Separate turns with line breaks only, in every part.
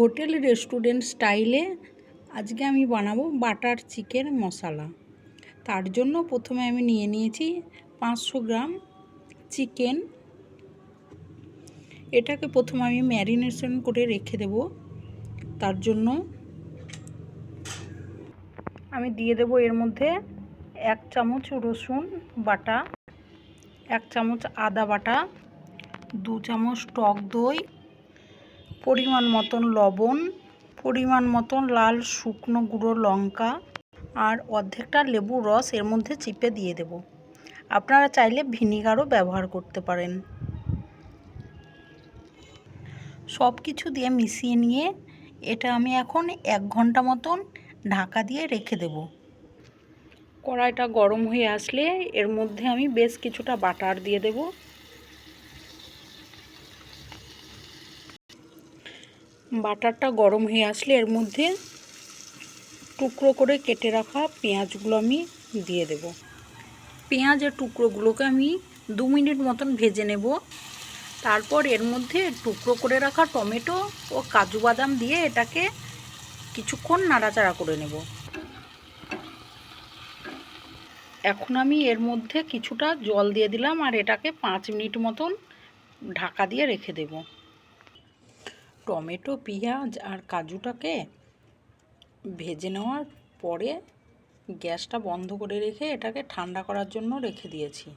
Hotel restaurant স্টাইলে আজকে আমি বানাবো বাটার চিকেন মশলা। তার জন্য প্রথমে আমি নিয়ে নিয়েছি পাঁচশো গ্রাম চিকেন। এটাকে প্রথমে আমি ম্যারিনেশন করে রেখে দেব। তার জন্য আমি দিয়ে দেব এর মধ্যে এক চামচ রসুন বাটা, এক চামচ আদা বাটা, দু চামচ টক দই পরিমাণ মতন লবণ, পরিমাণ মতন লাল শুকনো গুঁড়ো লঙ্কা আর অর্ধেকটা লেবুর রস এর মধ্যে চিপে দিয়ে দেব। আপনারা চাইলে ভিনিগারও ব্যবহার করতে পারেন। সব কিছু দিয়ে মিশিয়ে নিয়ে এটা আমি এখন এক ঘণ্টা মতন ঢাকা দিয়ে রেখে দেব। কড়াইটা গরম হয়ে আসলে এর মধ্যে আমি বেশ কিছুটা বাটার দিয়ে দেব। বাটারটা গরম হয়ে আসলে এর মধ্যে টুকরো করে কেটে রাখা পেঁয়াজগুলো আমি দিয়ে দেব। পেঁয়াজের টুকরোগুলোকে আমি দু মিনিট মতন ভেজে নেব। তারপর এর মধ্যে টুকরো করে রাখা টমেটো ও কাজু বাদাম দিয়ে এটাকে কিছুক্ষণ নাড়াচাড়া করে নেব। এখন আমি এর মধ্যে কিছুটা জল দিয়ে দিলাম আর এটাকে পাঁচ মিনিট মতন ঢাকা দিয়ে রেখে দেব। টমেটো, পেঁয়াজ আর কাজুটাকে ভেজে নেওয়ার পরে গ্যাসটা বন্ধ করে রেখে এটাকে ঠান্ডা করার জন্য রেখে দিয়েছি।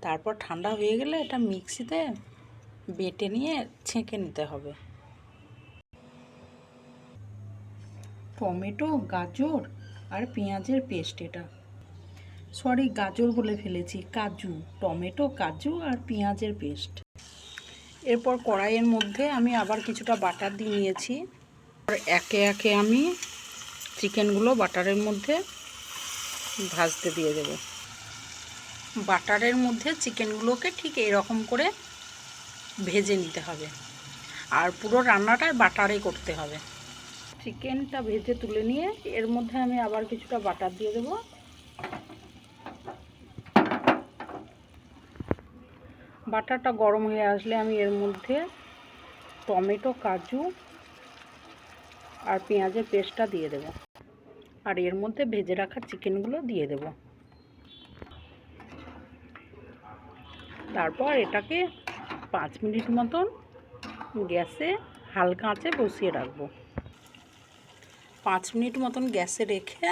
তারপর ঠান্ডা হয়ে গেলে এটা মিক্সিতে বেটে নিয়ে ছেঁকে নিতে হবে। টমেটো, গাজর আর পেঁয়াজের পেস্ট এটা। সরি, গাজর বলে ফেলেছি, কাজু, টমেটো, কাজু আর পেঁয়াজের পেস্ট। এরপর কড়াইয়ের মধ্যে আমি আবার কিছুটা বাটার দিয়ে নিয়েছি। একে একে আমি চিকেনগুলো বাটারের মধ্যে ভাজতে দিয়ে দেব। বাটারের মধ্যে চিকেনগুলোকে ঠিক এরকম করে ভেজে নিতে হবে। আর পুরো রান্নাটা বাটারে করতে হবে। চিকেনটা ভেজে তুলে নিয়ে এর মধ্যে আমি আবার কিছুটা বাটার দিয়ে দেবো। বাটারটা গরম হয়ে আসলে আমি এর মধ্যে টমেটো, কাজু আর পেঁয়াজের পেস্টটা দিয়ে দেব। আর এর মধ্যে ভেজে রাখা চিকেনগুলো দিয়ে দেব। তারপর এটাকে পাঁচ মিনিট মতন গ্যাসে হালকা আঁচে বসিয়ে রাখব। পাঁচ মিনিট মতন গ্যাসে রেখে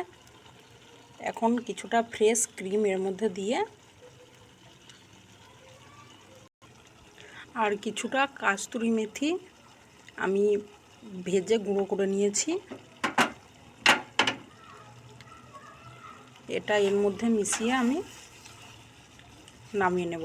এখন কিছুটা ফ্রেশ ক্রিম এর মধ্যে দিয়ে আর কিছুটা কাস্তুরি মেথি আমি ভেজে গুঁড়ো করে নিয়েছি। এটা এর মধ্যে মিশিয়ে আমি নামিয়ে নেব।